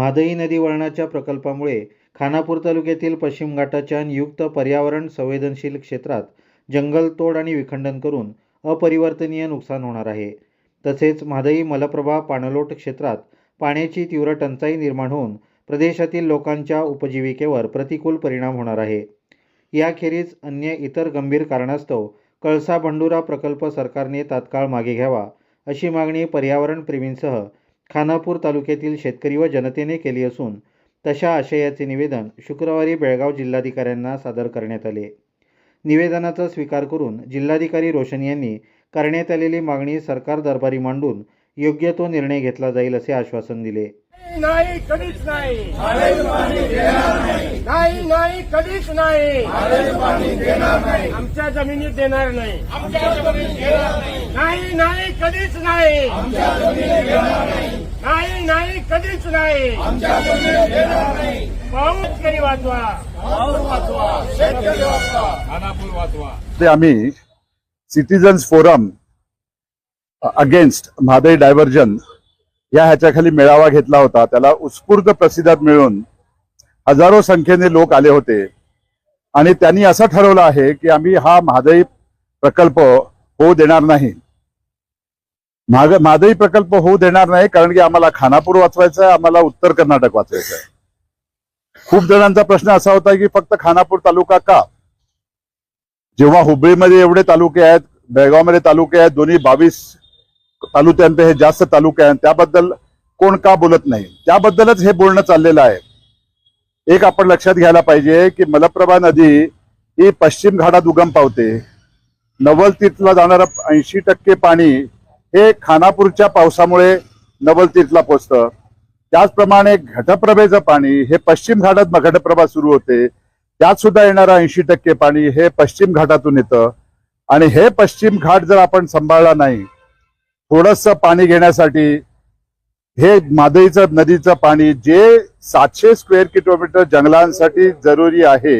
म्हादई नदी वळणाच्या प्रकल्पामुळे खानापूर तालुक्यातील पश्चिम घाटाच्या नियुक्त पर्यावरण संवेदनशील क्षेत्रात जंगलतोड आणि विखंडन करून अपरिवर्तनीय नुकसान होणार आहे. तसेच म्हादई मलप्रभा पाणलोट क्षेत्रात पाण्याची तीव्र टंचाई निर्माण होऊन प्रदेशातील लोकांच्या उपजीविकेवर प्रतिकूल परिणाम होणार आहे. याखेरीज अन्य इतर गंभीर कारणास्तव कळसा भंडुरा प्रकल्प सरकारने तात्काळ मागे घ्यावा अशी मागणी पर्यावरणप्रेमींसह खानापूर तालुक्यातील शेतकरी व जनतेने केली असून तशा आशयाचे निवेदन शुक्रवारी बेळगाव जिल्हाधिकाऱ्यांना सादर करण्यात आले. निवेदनाचा स्वीकार करून जिल्हाधिकारी रोशन यांनी करण्यात आलेली मागणी सरकार दरबारी मांडून योग्य तो निर्णय घेतला जाईल असे आश्वासन दिले. नाही कधीच नाही. नाही नाही कधीच नाही. आमच्या जमिनीत देणार नाही. नाही नाही कधीच नाही. नाही नाही कधीच नाही. पाऊस शेतकरी वाचवा? ते आम्ही citizens forum against Mhadei diversion या ह्याच्याखाली मेळावा घेतला होता. त्याला उत्स्फूर्त प्रसिद्धात मिळून हजारो संख्येने लोक आले होते. आणि त्यांनी असं ठरवलं आहे की आम्ही हा महादई प्रकल्प होऊ देणार नाही. माग मादई प्रकल्प होऊ देणार नाही कारण की आम्हाला खानापूर वाचवायचं आहे आम्हाला उत्तर कर्नाटक वाचवायचं आहे खूप जणांचा प्रश्न असा होता की फक्त खानापूर तालुका का? जेव्हा हुबळीमध्ये एवढे तालुके आहेत बेळगावमध्ये तालुके आहेत दोन्ही बावीस तालुक्यांत हे जास्त तालुके आहेत त्याबद्दल कोण का बोलत नाही? त्याबद्दलच हे बोलणं चाललेलं आहे. एक आपण लक्षात घ्यायला पाहिजे की मलप्रभा नदी ही पश्चिम घाटात उगम पावते. नवल तीर्थला जाणारं ऐंशी टक्के पाणी हे खानापूरच्या पावसामुळे नवलतीर्थला पोचतं त्याचप्रमाणे घटप्रभेचं पाणी हे पश्चिम घाटात घटप्रभा सुरू होते. त्यात सुद्धा येणारं ऐंशी टक्के पाणी हे पश्चिम घाटातून येतं. आणि हे पश्चिम घाट जर आपण सांभाळला नाही थोडस पाणी घेण्यासाठी हे मादईचं नदीचं पाणी जे सातशे स्क्वेअर किलोमीटर जंगलांसाठी जरुरी आहे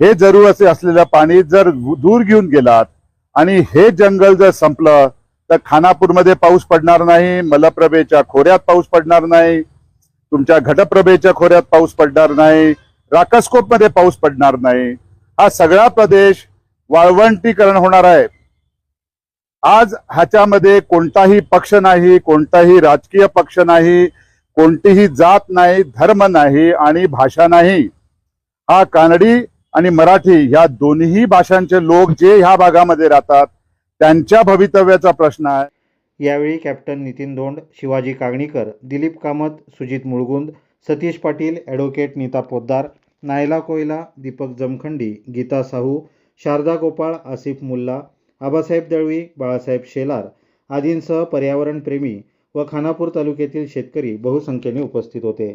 हे जरूर असे असलेलं पाणी जर दूर घेऊन गेलात आणि हे जंगल जर संपलं तर खानापूरमध्ये पाऊस पडणार नाही मलप्रभेच्या खोऱ्यात पाऊस पडणार नाही तुमच्या घटप्रभेच्या खोऱ्यात पाऊस पडणार नाही राकस्कोपमध्ये पाऊस पडणार नाही. हा सगळा प्रदेश वाळवंटीकरण होणार आहे. आज ह्याच्यामध्ये कोणताही पक्ष नाही कोणताही राजकीय पक्ष नाही कोणतीही जात नाही धर्म नाही आणि भाषा नाही. हा कानडी आणि मराठी ह्या दोन्ही भाषांचे लोक जे ह्या भागामध्ये राहतात त्यांच्या भवितव्याचा प्रश्न आहे. यावेळी कॅप्टन नितीन दोंड शिवाजी कागणीकर दिलीप कामत सुजित मुळगुंद सतीश पाटील ॲडव्होकेट नीता पोद्दार नायला कोयला दीपक जमखंडी गीता साहू शारदा गोपाळ आसिफ मुल्ला आबासाहेब दळवी बाळासाहेब शेलार आदींसह पर्यावरणप्रेमी व खानापूर तालुक्यातील शेतकरी बहुसंख्येने उपस्थित होते.